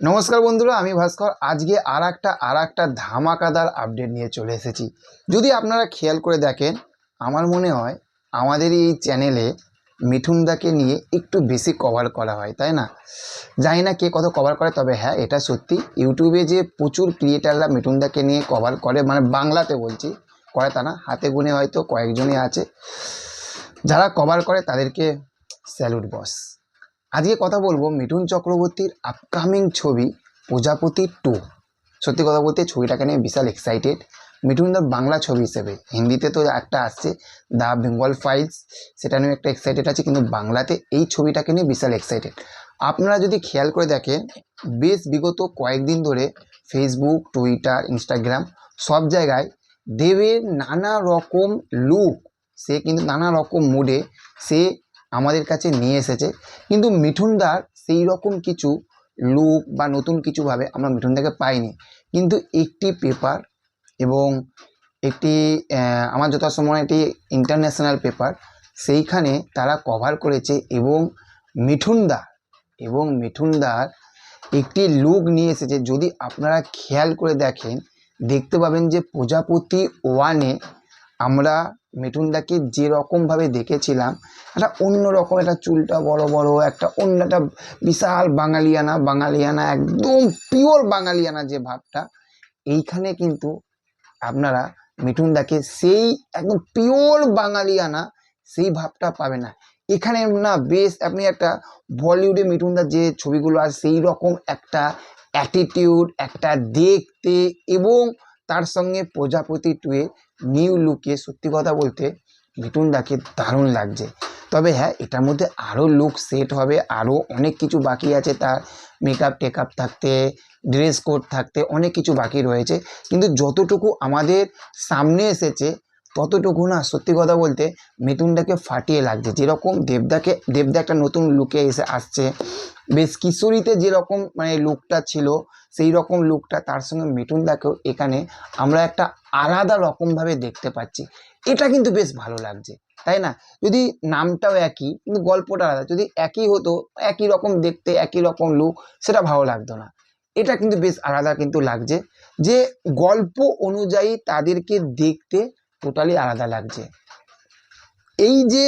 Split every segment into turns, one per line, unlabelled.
নমস্কার বন্ধুরা, আমি ভাস্কর। আজকে আর একটা আর একটা ধামাকাদার আপডেট নিয়ে চলে এসেছি। যদি আপনারা খেয়াল করে দেখেন, আমার মনে হয় আমাদের এই চ্যানেলে মিঠুনদাকে নিয়ে একটু বেশি কভার করা হয়, তাই না? জানি না কে কত কভার করে, তবে হ্যাঁ এটা সত্যি। ইউটিউবে যে প্রচুর ক্রিয়েটাররা মিঠুনদাকে নিয়ে কভার করে মানে বাংলাতে বলছি, করে তা না, হাতে গুনে হয়তো কয়েকজনই আছে। যারা কভার করে, তাদেরকে স্যালুট বস আজকে কথা বলব মিঠুন চক্রবর্তীর আপকামিং ছবি প্রজাপতি টু সত্যি কথা বলতে ছবিটাকে নিয়ে বিশাল এক্সাইটেড মিঠুনদার বাংলা ছবি হিসেবে। হিন্দিতে তো একটা আসছে দ্য বেঙ্গল ফাইলস সেটা নিয়ে একটা এক্সাইটেড আছে, কিন্তু বাংলাতে এই ছবিটাকে নিয়ে বিশাল এক্সাইটেড আপনারা যদি খেয়াল করে দেখেন, বেশ বিগত কয়েকদিন ধরে ফেসবুক টুইটার ইনস্টাগ্রাম সব জায়গায় দেবের নানা রকম লুক সে কিন্তু নানা রকম মুডে সে আমাদের কাছে নিয়ে এসেছে। কিন্তু মিঠুনদার সেই রকম কিছু লুক বা নতুন কিছুভাবে আমরা মিঠুনদাকে পাইনি। কিন্তু একটি পেপার এবং একটি আমার যত সময় একটি ইন্টারন্যাশনাল পেপার সেইখানে তারা কভার করেছে এবং মিঠুনদা এবং মিঠুনদার একটি লুক নিয়ে এসেছে। যদি আপনারা খেয়াল করে দেখেন, দেখতে পাবেন যে প্রজাপতি ওয়ানে আমরা মিঠুনদাকে যেরকমভাবে দেখেছিলাম, একটা অন্য রকম, একটা চুলটা বড় বড়, একটা অন্য একটা বিশাল বাঙালিয়ানা বাঙালিয়ানা, একদম পিওর বাঙালিয়ানা যে ভাবটা, এইখানে কিন্তু আপনারা মিঠুনদাকে সেই একদম পিওর বাঙালিয়ানা সেই ভাবটা পাবে না। এখানে না বেশ আপনি একটা বলিউডে মিঠুনদার যে ছবিগুলো আছে সেই রকম একটা অ্যাটিটিউড একটা দেখতে এবং তার সঙ্গে প্রজাপতি টুয়ে নিউ লুকে সত্যি কথা বলতে মিঠুনদাকে দারুণ লাগছে। তবে হ্যাঁ এটার মধ্যে আরও লুক সেট হবে আরও অনেক কিছু বাকি আছে তার। মেকআপ টেকআপ থাকতে ড্রেস কোড থাকতে অনেক কিছু বাকি রয়েছে। কিন্তু যতটুকু আমাদের সামনে এসেছে ততটুকু না, সত্যি কথা বলতে মিঠুনদাকে ফাটিয়ে লাগছে। যেরকম দেবদাকে, দেবদা একটা নতুন লুকে এসে আসছে, বেশ কিশোরীতে যেরকম মানে লুকটা ছিল সেই রকম লুকটা তার সঙ্গে মিঠুনদাকেও এখানে আমরা একটা আলাদা রকমভাবে দেখতে পাচ্ছি। এটা কিন্তু বেশ ভালো লাগছে, তাই না? যদি নামটাও একই, কিন্তু গল্পটা আলাদা, যদি একই হতো, একই রকম দেখতে, একই রকম লুক সেটা ভালো লাগতো না। এটা কিন্তু বেশ আলাদা কিন্তু লাগছে যে গল্প অনুযায়ী তাদেরকে দেখতে টোটালি আলাদা লাগছে। এই যে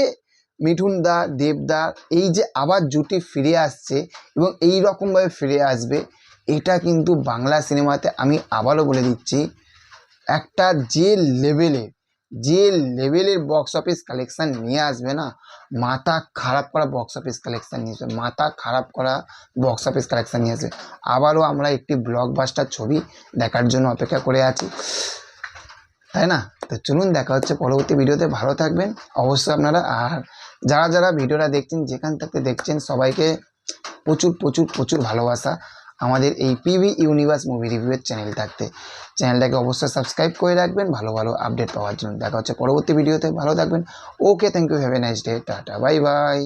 মিঠুনদা দেবদা এই যে আবার জুটি ফিরে আসছে এবং এই রকমভাবে ফিরে আসবে, এটা কিন্তু বাংলা সিনেমাতে আমি আবারও বলে দিচ্ছি, একটা যে লেভেলে যে লেভেলের বক্স অফিস কালেকশান নিয়ে আসবে না, মাথা খারাপ করা বক্স অফিস কালেকশান নিয়ে আসবে, মাথা খারাপ করা বক্স অফিস কালেকশান নিয়ে আসবে। আবারও আমরা একটি ব্লকবাস্টার ছবি দেখার জন্য অপেক্ষা করে আছি। তাই না? তো চলুন দেখা হচ্ছে পরবর্তী ভিডিওতে। ভালো থাকবেন। অবশ্যই আপনারা আর যারা যারা ভিডিওটা দেখছেন, যেখান থেকে দেখছেন, সবাইকে প্রচুর প্রচুর প্রচুর ভালোবাসা আমাদের এই পিভি ইউনিভার্স মুভি রিভিউয়ের চ্যানেল থাকতে। চ্যানেলটাকে অবশ্যই সাবস্ক্রাইব করে রাখবেন। ভালো ভালো আপডেট পাওয়ার জন্য। দেখা হচ্ছে পরবর্তী ভিডিওতে। ভালো থাকবেন। Okay thank you have a nice day tata. Bye bye.